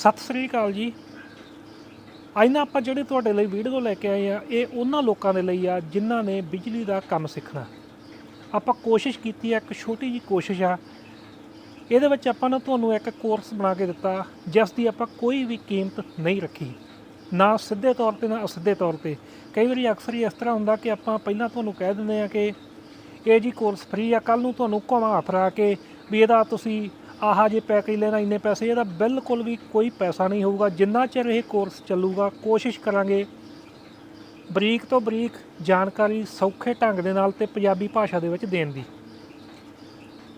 ਸਤਿ ਸ੍ਰੀ ਅਕਾਲ ਜੀ। ਅੱਜ ਨਾ ਆਪਾਂ ਜਿਹੜੇ ਤੁਹਾਡੇ ਲਈ ਵੀਡੀਓ ਲੈ ਕੇ ਆਏ ਆ, ਇਹ ਉਹਨਾਂ ਲੋਕਾਂ ਦੇ ਲਈ ਆ ਜਿਨ੍ਹਾਂ ਨੇ ਬਿਜਲੀ ਦਾ ਕੰਮ ਸਿੱਖਣਾ। ਆਪਾਂ ਕੋਸ਼ਿਸ਼ ਕੀਤੀ ਆ, ਇੱਕ ਛੋਟੀ ਜੀ ਕੋਸ਼ਿਸ਼ ਆ। ਇਹਦੇ ਵਿੱਚ ਆਪਾਂ ਨਾ ਤੁਹਾਨੂੰ ਇੱਕ ਕੋਰਸ ਬਣਾ ਕੇ ਦਿੱਤਾ, ਜਿਸ ਦੀ ਆਪਾਂ ਕੋਈ ਵੀ ਕੀਮਤ ਨਹੀਂ ਰੱਖੀ। ਨਾ ਸਿੱਧੇ ਤੌਰ ਤੇ, ਨਾ ਅਸਿੱਧੇ ਤੌਰ ਤੇ। ਕਈ ਵਾਰੀ ਅਕਸਰ ਹੀ ਇਸ ਤਰ੍ਹਾਂ ਹੁੰਦਾ ਕਿ ਆਪਾਂ ਪਹਿਲਾਂ ਤੁਹਾਨੂੰ ਕਹਿ ਦਿੰਦੇ ਆ ਕਿ ਇਹ ਜੀ ਕੋਰਸ ਫ੍ਰੀ ਆ ਕੱਲ ਨੂੰ ਤੁਹਾਨੂੰ ਘੁਮਾ ਫਰਾ ਕੇ ਵੀ ਇਹਦਾ ਤੁਸੀਂ ਆਹ ਜੇ ਪੈਕੇਜ ਲੈਣਾ ਇੰਨੇ ਪੈਸੇ, ਇਹਦਾ ਬਿਲਕੁਲ ਵੀ ਕੋਈ ਪੈਸਾ ਨਹੀਂ ਹੋਊਗਾ। ਜਿੰਨਾ ਚਿਰ ਇਹ ਕੋਰਸ ਚੱਲੂਗਾ, ਕੋਸ਼ਿਸ਼ ਕਰਾਂਗੇ ਬਰੀਕ ਤੋਂ ਬਰੀਕ ਜਾਣਕਾਰੀ ਸੌਖੇ ਢੰਗ ਦੇ ਨਾਲ ਤੇ ਪੰਜਾਬੀ ਭਾਸ਼ਾ ਦੇ ਵਿੱਚ ਦੇਣ ਦੀ।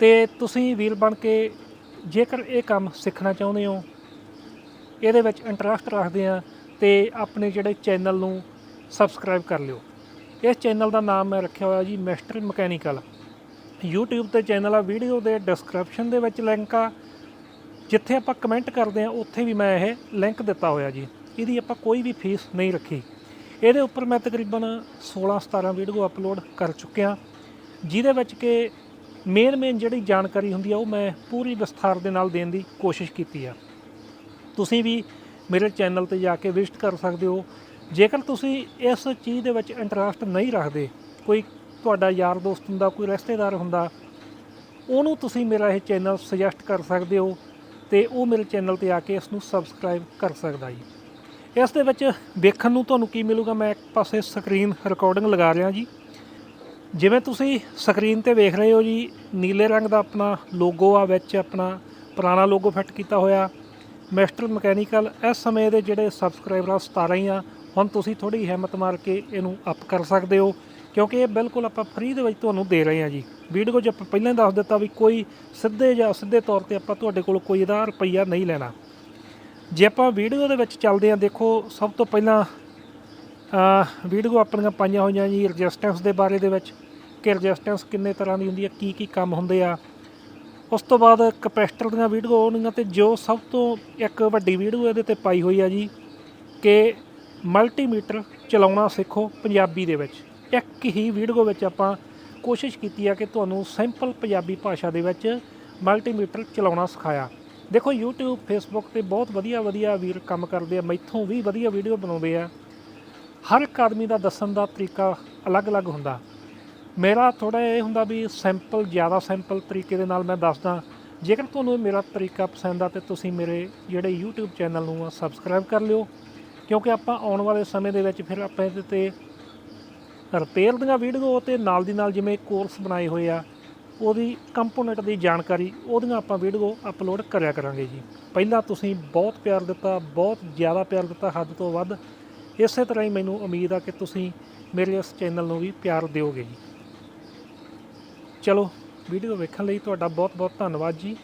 ਤੇ ਤੁਸੀਂ ਵੀਰ ਬਣ ਕੇ ਜੇਕਰ ਇਹ ਕੰਮ ਸਿੱਖਣਾ ਚਾਹੁੰਦੇ ਹੋ, ਇਹਦੇ ਵਿੱਚ ਇੰਟਰਸਟ ਰੱਖਦੇ ਆ ਤੇ ਆਪਣੇ ਜਿਹੜੇ ਚੈਨਲ ਨੂੰ ਸਬਸਕ੍ਰਾਈਬ ਕਰ ਲਿਓ। ਇਸ ਚੈਨਲ ਦਾ ਨਾਮ ਮੈਂ ਰੱਖਿਆ ਹੋਇਆ ਜੀ, ਮਿਸਟਰ ਮਕੈਨੀਕਲ। YouTube ਤੇ ਚੈਨਲ ਆ ਵੀਡੀਓ ਦੇ ਡਿਸਕ੍ਰਿਪਸ਼ਨ ਦੇ ਵਿੱਚ ਲਿੰਕ ਆ। ਜਿੱਥੇ ਆਪਾਂ ਕਮੈਂਟ ਕਰਦੇ ਆ, ਉੱਥੇ ਵੀ ਮੈਂ ਇਹ ਲਿੰਕ ਦਿੱਤਾ ਹੋਇਆ ਜੀ। ਇਹਦੀ ਆਪਾਂ ਕੋਈ ਵੀ ਫੀਸ ਨਹੀਂ ਰੱਖੀ। ਇਹਦੇ ਉੱਪਰ ਮੈਂ ਤਕਰੀਬਨ 16 17 ਵੀਡੀਓ ਅਪਲੋਡ ਕਰ ਚੁੱਕਿਆ। ਜਿਹਦੇ ਵਿੱਚ ਕਿ ਮੇਨ ਮੇਨ ਜਿਹੜੀ ਜਾਣਕਾਰੀ ਹੁੰਦੀ ਆ, ਉਹ ਮੈਂ ਪੂਰੀ ਵਿਸਥਾਰ ਦੇ ਨਾਲ ਦੇਣ ਦੀ ਕੋਸ਼ਿਸ਼ ਕੀਤੀ ਆ। ਤੁਸੀਂ ਵੀ ਮੇਰੇ ਚੈਨਲ ਤੇ ਜਾ ਕੇ ਵਿਜ਼ਿਟ ਕਰ ਸਕਦੇ ਹੋ। ਜੇਕਰ ਤੁਸੀਂ ਇਸ ਚੀਜ਼ ਦੇ ਵਿੱਚ ਇੰਟਰਸਟ ਨਹੀਂ ਰੱਖਦੇ, ਕੋਈ ਤੁਹਾਡਾ ਯਾਰ ਦੋਸਤ ਹੁੰਦਾ, ਕੋਈ ਰਿਸ਼ਤੇਦਾਰ ਹੁੰਦਾ, ਉਹਨੂੰ ਤੁਸੀਂ ਮੇਰਾ ਇਹ ਚੈਨਲ ਸੁਜੈਸਟ ਕਰ ਸਕਦੇ ਹੋ ਤੇ ਉਹ ਮੇਰੇ ਚੈਨਲ ਤੇ ਆ ਕੇ ਇਸ ਨੂੰ ਸਬਸਕ੍ਰਾਈਬ ਕਰ ਸਕਦਾ ਜੀ। ਇਸ ਦੇ ਵਿੱਚ ਵੇਖਣ ਨੂੰ ਤੁਹਾਨੂੰ ਕੀ ਮਿਲੂਗਾ, ਮੈਂ ਇੱਕ ਪਾਸੇ ਸਕਰੀਨ ਰਿਕਾਰਡਿੰਗ ਲਗਾ ਰਿਹਾ ਜੀ। ਜਿਵੇਂ ਤੁਸੀਂ ਸਕਰੀਨ ਤੇ ਵੇਖ ਰਹੇ ਹੋ ਜੀ, ਨੀਲੇ ਰੰਗ ਦਾ ਆਪਣਾ ਲੋਗੋ ਆ, ਵਿੱਚ ਆਪਣਾ ਪੁਰਾਣਾ ਲੋਗੋ ਫਿੱਟ ਕੀਤਾ ਹੋਇਆ। ਮਿਸਟਰ ਮਕੈਨੀਕਲ ਇਸ ਸਮੇਂ ਦੇ ਜਿਹੜੇ ਸਬਸਕ੍ਰਾਈਬਰ ਆ 17 ਹੀ ਆ, ਹੁਣ ਤੁਸੀਂ ਥੋੜੀ ਹਿੰਮਤ ਮਾਰ ਕੇ ਇਹਨੂੰ ਅਪ ਕਰ ਸਕਦੇ ਹੋ। ਕਿਉਂਕਿ ਇਹ ਬਿਲਕੁਲ ਆਪਾਂ ਫ੍ਰੀ ਦੇ ਵਿੱਚ ਤੁਹਾਨੂੰ ਦੇ ਰਹੇ ਹਾਂ ਜੀ। ਵੀਡੀਓ 'ਚ ਆਪਾਂ ਪਹਿਲਾਂ ਹੀ ਦੱਸ ਦਿੱਤਾ ਵੀ ਕੋਈ ਸਿੱਧੇ ਜਾਂ ਸਿੱਧੇ ਤੌਰ ਤੇ ਆਪਾਂ ਤੁਹਾਡੇ ਕੋਲ ਕੋਈ ਇਹਦਾ ਰੁਪਈਆ ਨਹੀਂ ਲੈਣਾ। ਜੇ ਆਪਾਂ ਵੀਡੀਓ ਦੇ ਵਿੱਚ ਚੱਲਦੇ ਹਾਂ, ਦੇਖੋ, ਸਭ ਤੋਂ ਪਹਿਲਾਂ ਵੀਡੀਓ ਆਪਣੀਆਂ ਪਾਈਆਂ ਹੋਈਆਂ ਜੀ ਰੈਜ਼ਿਸਟੈਂਸ ਦੇ ਬਾਰੇ ਦੇ ਵਿੱਚ ਕਿ ਰੈਜ਼ਿਸਟੈਂਸ ਕਿੰਨੇ ਤਰ੍ਹਾਂ ਦੀ ਹੁੰਦੀ ਹੈ, ਕੀ ਕੀ ਕੰਮ ਹੁੰਦੇ ਆ। ਉਸ ਤੋਂ ਬਾਅਦ ਕਪੈਸਿਟਰ ਦੀਆਂ ਵੀਡੀਓ ਹੋਣਗੀਆਂ ਤੇ ਜੋ ਸਭ ਤੋਂ ਇੱਕ ਵੱਡੀ ਵੀਡੀਓ ਇਹਦੇ ਤੇ ਪਾਈ ਹੋਈ ਆ ਜੀ ਕਿ ਮਲਟੀਮੀਟਰ ਚਲਾਉਣਾ ਸਿੱਖੋ ਪੰਜਾਬੀ ਦੇ ਵਿੱਚ। ਇੱਕ ਹੀ ਵੀਡੀਓ ਵਿੱਚ ਆਪਾਂ ਕੋਸ਼ਿਸ਼ ਕੀਤੀ ਆ ਕਿ ਤੁਹਾਨੂੰ ਸਿੰਪਲ ਪੰਜਾਬੀ ਭਾਸ਼ਾ ਦੇ ਵਿੱਚ ਮਲਟੀਮੀਟਰ ਚਲਾਉਣਾ ਸਿਖਾਇਆ। ਦੇਖੋ, YouTube, Facebook ਤੇ ਬਹੁਤ ਵਧੀਆ ਵਧੀਆ ਵੀਰ ਕੰਮ ਕਰਦੇ ਆ, ਮੈਥੋਂ ਵੀ ਵਧੀਆ ਵੀਡੀਓ ਬਣਾਉਂਦੇ ਆ। ਹਰ ਇੱਕ ਆਦਮੀ ਦਾ ਦੱਸਣ ਦਾ ਤਰੀਕਾ ਅਲੱਗ-ਅਲੱਗ ਹੁੰਦਾ। ਮੇਰਾ ਥੋੜਾ ਇਹ ਹੁੰਦਾ ਵੀ ਸਿੰਪਲ, ਜ਼ਿਆਦਾ ਸਿੰਪਲ ਤਰੀਕੇ ਦੇ ਨਾਲ ਮੈਂ ਦੱਸਦਾ। ਜੇਕਰ ਤੁਹਾਨੂੰ ਇਹ ਮੇਰਾ ਤਰੀਕਾ ਪਸੰਦ ਆ ਤੇ ਤੁਸੀਂ ਮੇਰੇ ਜਿਹੜੇ YouTube ਚੈਨਲ ਨੂੰ ਸਬਸਕ੍ਰਾਈਬ ਕਰ ਲਿਓ। ਕਿਉਂਕਿ ਆਪਾਂ ਆਉਣ ਵਾਲੇ ਸਮੇਂ ਦੇ ਵਿੱਚ ਫਿਰ ਆਪਾਂ ਇਹਦੇ ਤੇ ਰਿਪੇਅਰ ਦੀਆਂ ਵੀਡੀਓ ਤੇ ਨਾਲ ਦੀ ਨਾਲ ਜਿਵੇਂ ਕੋਰਸ ਬਣਾਏ ਹੋਏ ਆ, ਉਹਦੀ ਕੰਪੋਨੈਂਟ ਦੀ ਜਾਣਕਾਰੀ, ਉਹਦੀਆਂ ਆਪਾਂ ਵੀਡੀਓ ਅਪਲੋਡ ਕਰਿਆ ਕਰਾਂਗੇ ਜੀ। ਪਹਿਲਾਂ ਤੁਸੀਂ ਬਹੁਤ ਪਿਆਰ ਦਿੱਤਾ, ਬਹੁਤ ਜ਼ਿਆਦਾ ਪਿਆਰ ਦਿੱਤਾ ਹੱਦ ਤੋਂ ਵੱਧ। ਇਸੇ ਤਰ੍ਹਾਂ ਹੀ ਮੈਨੂੰ ਉਮੀਦ ਆ ਕਿ ਤੁਸੀਂ ਮੇਰੇ ਇਸ ਚੈਨਲ ਨੂੰ ਵੀ ਪਿਆਰ ਦਿਓਗੇ ਜੀ। ਚਲੋ ਵੀਡੀਓ ਵੇਖਣ ਲਈ ਤੁਹਾਡਾ ਬਹੁਤ ਬਹੁਤ ਧੰਨਵਾਦ ਜੀ।